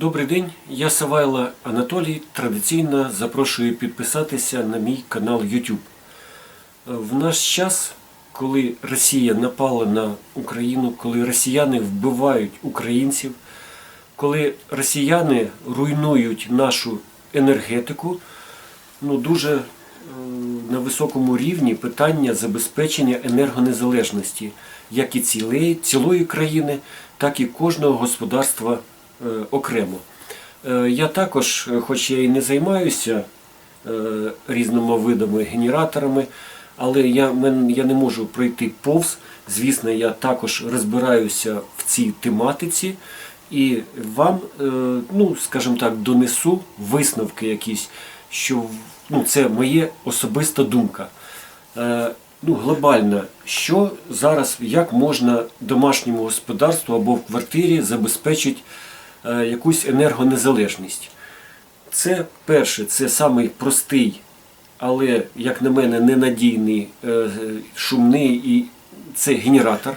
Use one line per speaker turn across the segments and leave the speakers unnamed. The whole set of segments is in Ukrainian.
Добрий день, я Савайло Анатолій. Традиційно запрошую підписатися на мій канал YouTube. В наш час, коли Росія напала на Україну, коли росіяни вбивають українців, коли росіяни руйнують нашу енергетику, ну дуже е, на високому рівні питання забезпечення енергонезалежності як і цілої, цілої країни, так і кожного господарства окремо. Е, Я також, е, хоч я і не займаюся е, різними видами генераторами, але я, я не можу пройти повз. Звісно, я також розбираюся в цій тематиці і вам, е, ну, скажімо так, донесу висновки якісь, що ну, це моє особиста думка. Е, ну, глобально, що зараз, як можна домашньому господарству або в квартирі забезпечити е, якусь енергонезалежність? Це перше, це самий простий, але, як на мене, ненадійний, е, шумний і це генератор.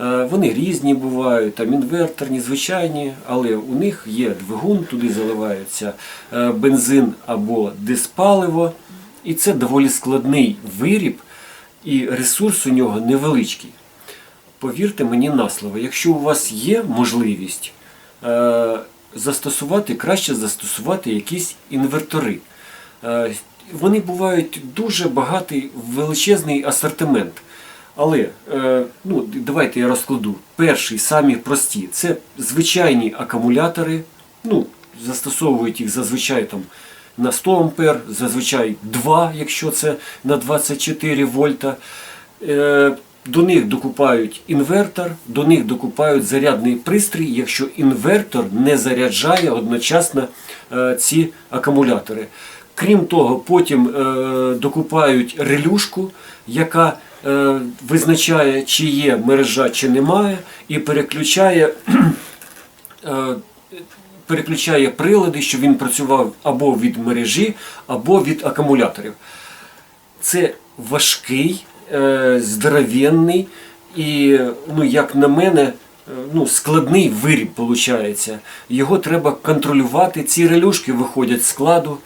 Е, Вони різні бувають, там інверторні, звичайні, але у них є двигун, туди заливається е, бензин або диспаливо. І це доволі складний виріб, і ресурс у нього невеличкий. Повірте мені на слово, якщо у вас є можливість е, застосувати, краще застосувати якісь інвертори. Е, вони бувають дуже багатий, величезний асортимент. Але е, ну, давайте я розкладу. Перший, самі прості, це звичайні акумулятори. Ну, застосовують їх зазвичай там на 100 ампер, зазвичай 2, якщо це на 24 вольта. До них докупають інвертор, до них докупають зарядний пристрій, якщо інвертор не заряджає одночасно е, ці акумулятори. Крім того, потім е, докупають релюшку, яка е, визначає, чи є мережа, чи немає, і переключає переключає прилади, щоб він працював або від мережі, або від акумуляторів. Це важкий, е, здоровенний і, ну, як на мене, е, ну, складний виріб виходить. Його треба контролювати. Ці релюшки виходять з складу.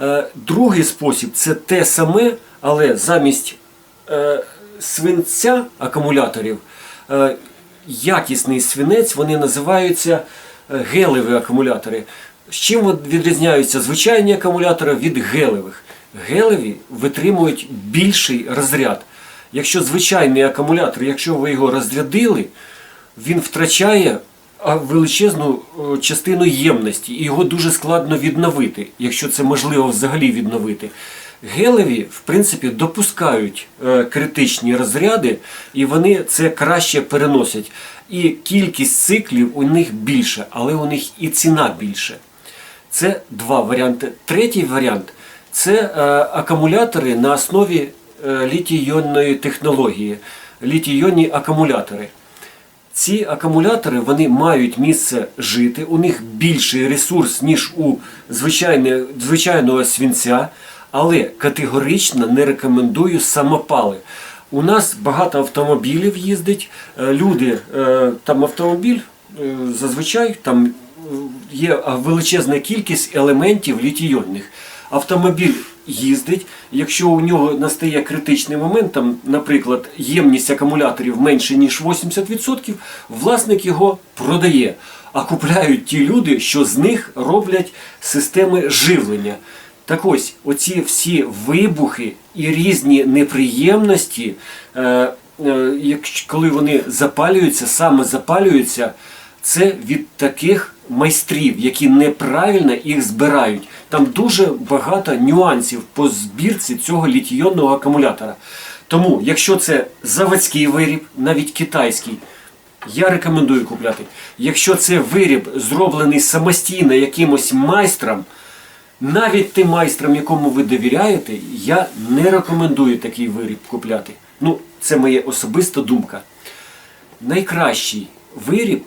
Е, Другий спосіб це те саме, але замість свинця акумуляторів якісний свинець, вони називаються гелеві акумулятори. З чим відрізняються звичайні акумулятори від гелевих? Гелеві витримують більший розряд. Якщо звичайний акумулятор, якщо ви його розрядили, він втрачає величезну е, частину ємності, і його дуже складно відновити, якщо це можливо взагалі відновити. Гелеві, в принципі, допускають е, критичні розряди, і вони це краще переносять. І кількість циклів у них більше, але у них і ціна більше. Це два варіанти. Третій варіант це е, акумулятори на основі е, літій-іонної технології, літій-іонні акумулятори. Ці акумулятори вони мають місце жити, у них більший ресурс, ніж у звичайного свінця, але категорично не рекомендую самопали. У нас багато автомобілів їздить, е, люди, е, там автомобіль зазвичай там є величезна кількість елементів літійонних. Автомобіль їздить, якщо у нього настає критичний момент, там, наприклад, ємність акумуляторів менше ніж 80%, власник його продає. А купляють ті люди, що з них роблять системи живлення. Так ось, оці всі вибухи і різні неприємності, е, е, коли вони запалюються, саме запалюються, це від таких майстрів, які неправильно їх збирають. Там дуже багато нюансів по збірці цього літійонного акумулятора. Тому, якщо це заводський виріб, навіть китайський, я рекомендую купляти. Якщо це виріб зроблений самостійно якимось майстром, навіть тим майстрам, якому ви довіряєте, я не рекомендую такий виріб купляти. Ну, це моя особиста думка. Найкращий виріб,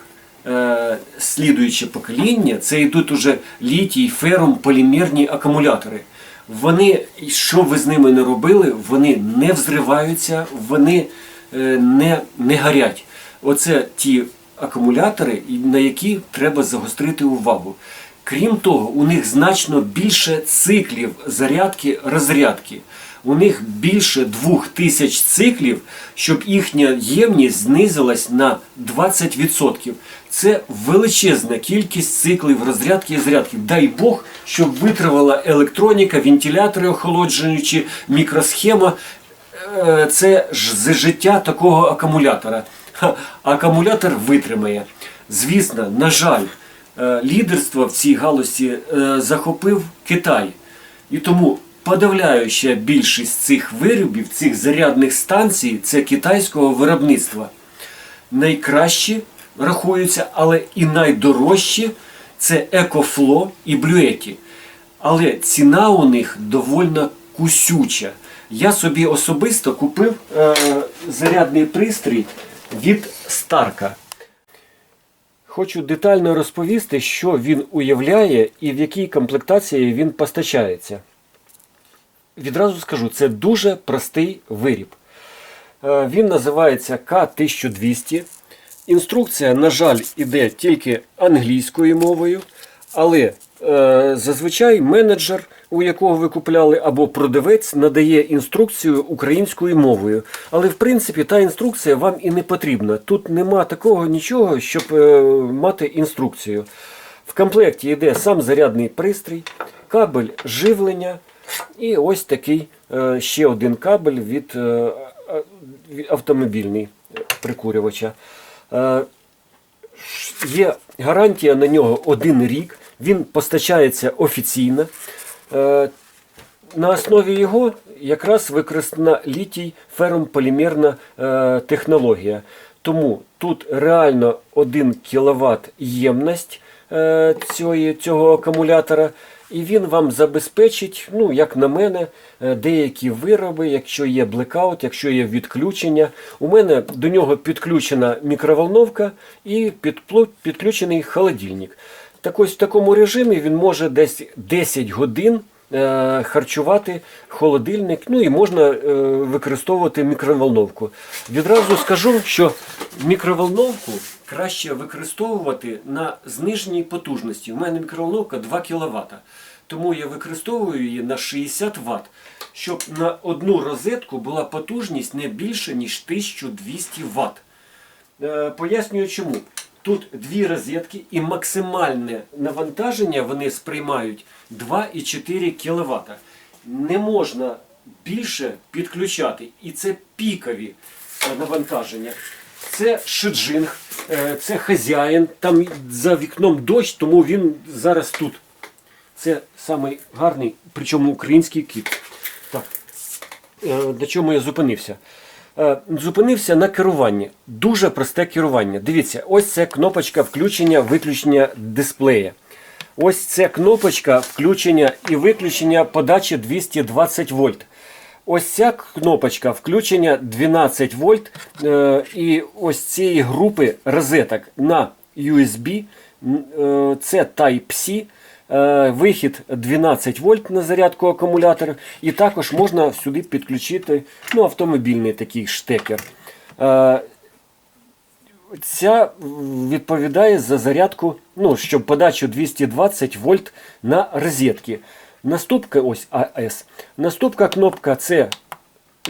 е, слідуюче покоління, це йдуть уже літій, ферум, полімерні акумулятори. Вони, що ви з ними не робили, вони не взриваються, вони е, не, не горять. Оце ті акумулятори, на які треба загострити увагу. Крім того, у них значно більше циклів зарядки розрядки. У них більше 2000 циклів, щоб їхня ємність знизилась на 20%. Це величезна кількість циклів розрядки і зарядки. Дай Бог, щоб витривала електроніка, вентилятори охолоджуючі, мікросхема. Е, Це ж життя такого акумулятора. Акумулятор витримає. Звісно, на жаль, е, лідерство в цій галузі е, захопив Китай. І тому подавляюча більшість цих виробів, цих зарядних станцій це китайського виробництва. Найкращі рахуються, але і найдорожчі це Екофло і Блюеті. Але ціна у них довольно кусюча. Я собі особисто купив е, зарядний пристрій від Старка. Хочу детально розповісти, що він уявляє і в якій комплектації він постачається. Відразу скажу, це дуже простий виріб. Е, Він називається К1200. Інструкція, на жаль, іде тільки англійською мовою, але е, зазвичай менеджер, у якого ви купляли, або продавець надає інструкцію українською мовою. Але в принципі та інструкція вам і не потрібна. Тут нема такого нічого, щоб е, мати інструкцію. В комплекті йде сам зарядний пристрій, кабель живлення і ось такий е, ще один кабель від, е, автомобільний прикурювача. Е, Є гарантія на нього один рік. Він постачається офіційно. Е, На основі його якраз використана літій ферромполімерна е, технологія. Тому тут реально 1 кВт ємність цього акумулятора. І він вам забезпечить, ну, як на мене, е, деякі вироби, якщо є блекаут, якщо є відключення. У мене до нього підключена мікроволновка і підключений холодильник. Так ось в такому режимі він може десь 10 годин е, харчувати холодильник, ну і можна е, використовувати мікроволновку. Відразу скажу, що мікроволновку краще використовувати на зниженій потужності. У мене мікроволновка 2 кВт, тому я використовую її на 60 Вт, щоб на одну розетку була потужність не більше, ніж 1200 Вт. Е, Пояснюю чому. Тут дві розетки і максимальне навантаження вони сприймають 2,4 кВт. Не можна більше підключати. І це пікові е, навантаження. Це шиджинг, це хазяїн, там за вікном дощ, тому він зараз тут. Це самий гарний, причому український кіт. Так. Е, До чому я зупинився? Е, Зупинився на керуванні. Дуже просте керування. Дивіться, ось це кнопочка включення-виключення дисплея. Ось це кнопочка включення і виключення подачі 220 вольт. Ось ця кнопочка включення 12 вольт. е, І ось цієї групи розеток на USB. е, Це Type-C. Е, Вихід 12 вольт на зарядку акумулятора, і також можна сюди підключити ну, автомобільний такий штекер. Е, Ця відповідає за зарядку, ну, щоб подачу 220 вольт на розетки. Наступка ось АС. Наступна кнопка це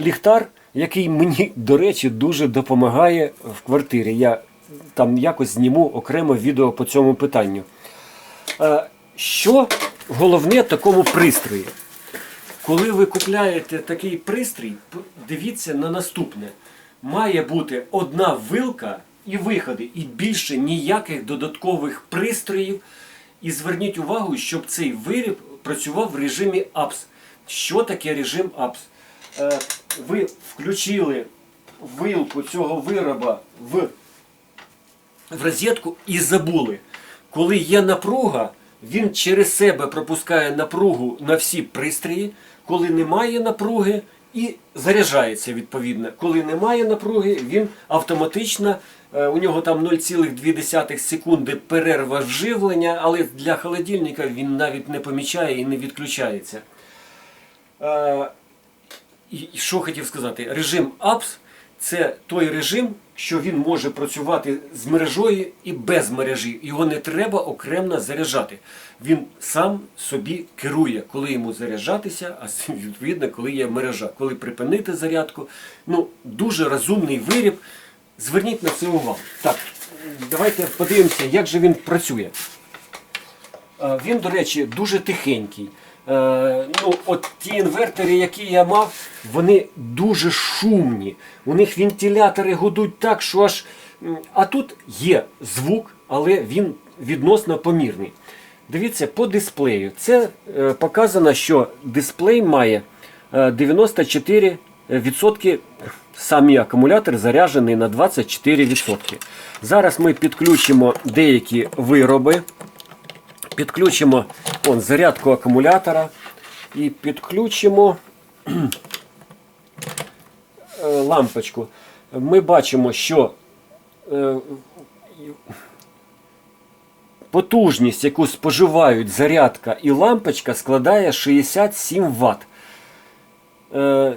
ліхтар, який мені, до речі, дуже допомагає в квартирі. Я там якось зніму окремо відео по цьому питанню. Що головне в такому пристрої? Коли ви купляєте такий пристрій, дивіться на наступне. Має бути одна вилка і виходи, і більше ніяких додаткових пристроїв. І зверніть увагу, щоб цей виріб працював в режимі апс. Що таке режим APS? Е, Ви включили вилку цього вироба в в розетку і забули. Коли є напруга, він через себе пропускає напругу на всі пристрої. Коли немає напруги, і заряджається відповідно. Коли немає напруги, він автоматично, е, у нього там 0,2 секунди перерва вживлення, але для холодильника він навіть не помічає і не відключається. Е, і що хотів сказати? Режим APS це той режим, що він може працювати з мережою і без мережі. Його не треба окремо заряджати. Він сам собі керує, коли йому заряджатися, а відповідно, коли є мережа, коли припинити зарядку. Ну, дуже розумний виріб. Зверніть на це увагу. Так, давайте подивимося, як же він працює. Е, Він, до речі, дуже тихенький. Е, ну, от ті інвертори, які я мав, вони дуже шумні. У них вентилятори гудуть так, що аж. А тут є звук, але він відносно помірний. Дивіться, по дисплею. Це е, показано, що дисплей має е, 94% самі акумулятор заряджений на 24%. Зараз ми підключимо деякі вироби підключимо он, зарядку акумулятора і підключимо е, лампочку. Ми бачимо, що е, потужність, яку споживають зарядка і лампочка, складає 67 Вт. Е,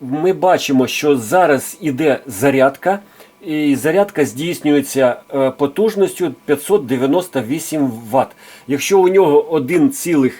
Ми бачимо, що зараз іде зарядка, і зарядка здійснюється е, потужністю 598 Вт. Якщо у нього 1,0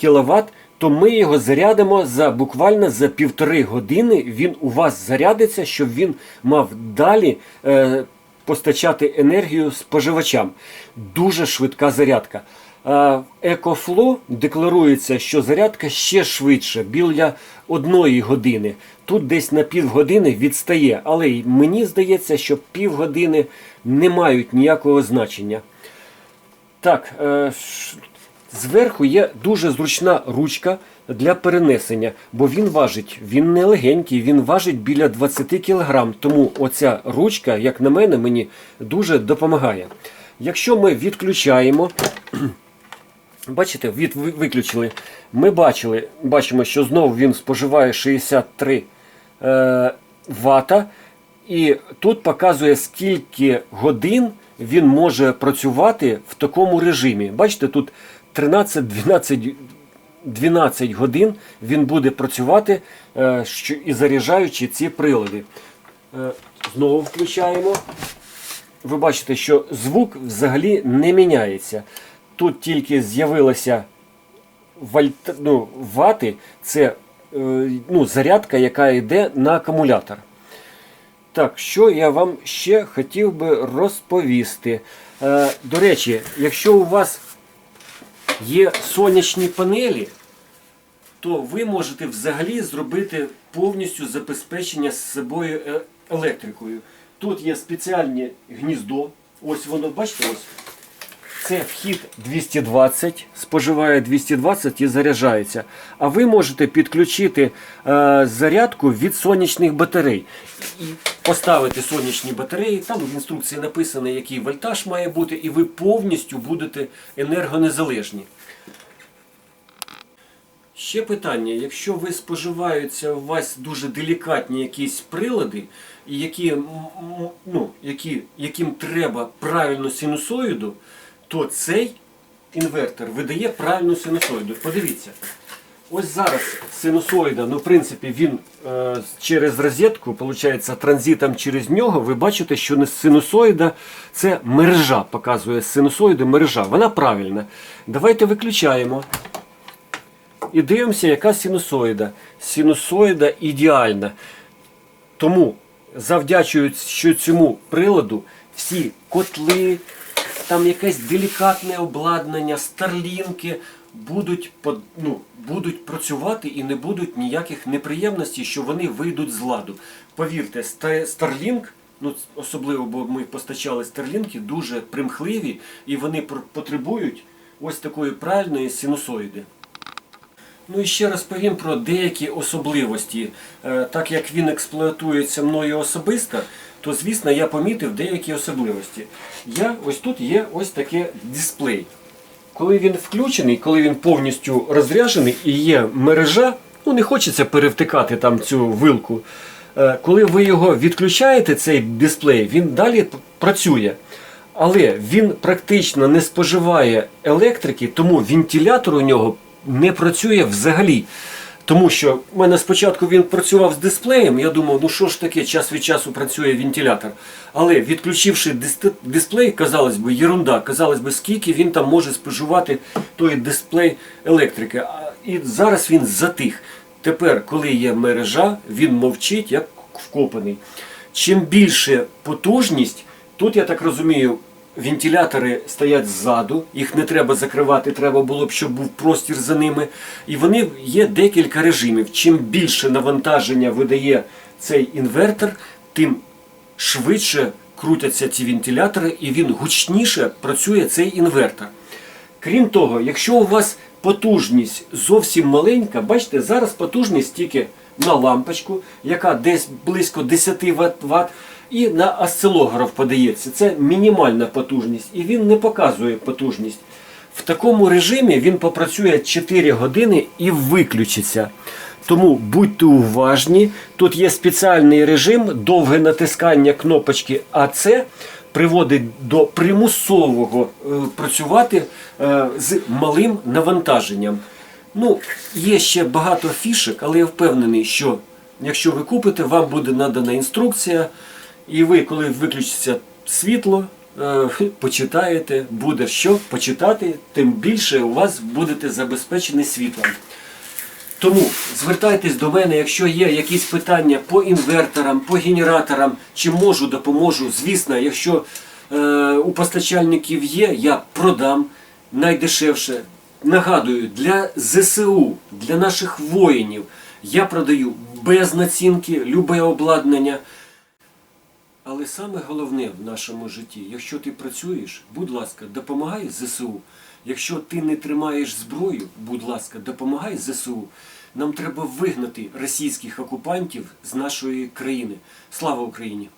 кВт, то ми його зарядимо за буквально за півтори години. Він у вас зарядиться, щоб він мав далі е, постачати енергію споживачам. Дуже швидка зарядка. В EcoFlow декларується, що зарядка ще швидше, біля одної години. Тут десь на півгодини відстає, але мені здається, що півгодини не мають ніякого значення. Так, е, зверху є дуже зручна ручка для перенесення, бо він важить, він не легенький, він важить біля 20 кг. Тому оця ручка, як на мене, мені дуже допомагає. Якщо ми відключаємо, бачите, від, виключили, ми бачили, бачимо, що знову він споживає 63 е, вата. І тут показує, скільки годин він може працювати в такому режимі. Бачите, тут 13-12 12 годин він буде працювати е, і заряджаючи ці прилади. Е, Знову включаємо. Ви бачите, що звук взагалі не міняється. Тут тільки з'явилася вольт, ну, вати, це ну, зарядка, яка йде на акумулятор. Так, що я вам ще хотів би розповісти. Е, до речі, якщо у вас є сонячні панелі, то ви можете взагалі зробити повністю забезпечення з собою е- електрикою. Тут є спеціальне гніздо. Ось воно, бачите, ось. Це вхід 220, споживає 220 і заряджається. А ви можете підключити е, зарядку від сонячних батарей. І поставити сонячні батареї. Там в інструкції написано, який вольтаж має бути, і ви повністю будете енергонезалежні. Ще питання: якщо ви споживаються у вас дуже делікатні якісь прилади, які, ну, які, яким треба правильну синусоїду, то цей інвертор видає правильну синусоїду. Подивіться. Ось зараз синусоїда, ну в принципі, він е, через розетку, виходить, транзитом через нього, ви бачите, що не синусоїда це мережа, показує синусоїди мережа. Вона правильна. Давайте виключаємо. І дивимося, яка синусоїда. Синусоїда ідеальна. Тому, завдячуючи цьому приладу, всі котли, там якесь делікатне обладнання, старлінки будуть, ну, будуть працювати і не будуть ніяких неприємностей, що вони вийдуть з ладу. Повірте, Starlink, ну особливо, бо ми постачали Starlink, дуже примхливі і вони потребують ось такої правильної синусоїди. Ну і ще розповім про деякі особливості. Е, Так як він експлуатується мною особисто, то звісно я помітив деякі особливості. Я ось тут є ось таке дисплей. Коли він включений, коли він повністю розряджений і є мережа, ну не хочеться перевтикати там цю вилку. Е, Коли ви його відключаєте, цей дисплей, він далі працює. Але він практично не споживає електрики, тому вентилятор у нього не працює взагалі. Тому що в мене спочатку він працював з дисплеєм, я думав, ну що ж таке, час від часу працює вентилятор. Але відключивши дисплей, казалось би, єрунда, казалось би, скільки він там може споживати той дисплей електрики. І зараз він затих. Тепер, коли є мережа, він мовчить як вкопаний. Чим більше потужність, тут я так розумію, вентилятори стоять ззаду, їх не треба закривати, треба було б, щоб був простір за ними. І вони є декілька режимів. Чим більше навантаження видає цей інвертор, тим швидше крутяться ці вентилятори, і він гучніше працює цей інвертор. Крім того, якщо у вас потужність зовсім маленька, бачите, зараз потужність тільки на лампочку, яка десь близько 10 Вт, і на осцилограф подається. Це мінімальна потужність, і він не показує потужність. В такому режимі він попрацює 4 години і виключиться. Тому будьте уважні. Тут є спеціальний режим, довге натискання кнопочки АЦ приводить до примусового е, працювати е, з малим навантаженням. Ну, є ще багато фішек, але я впевнений, що якщо ви купите, вам буде надана інструкція, і ви, коли виключиться світло, е, почитаєте, буде що почитати, тим більше у вас будете забезпечені світлом. Тому звертайтесь до мене, якщо є якісь питання по інверторам, по генераторам, чи можу, допоможу. Звісно, якщо е, у постачальників є, я продам найдешевше. Нагадую, для ЗСУ, для наших воїнів я продаю без націнки, любе обладнання. Але саме головне в нашому житті, якщо ти працюєш, будь ласка, допомагай ЗСУ. Якщо ти не тримаєш зброю, будь ласка, допомагай ЗСУ. Нам треба вигнати російських окупантів з нашої країни. Слава Україні!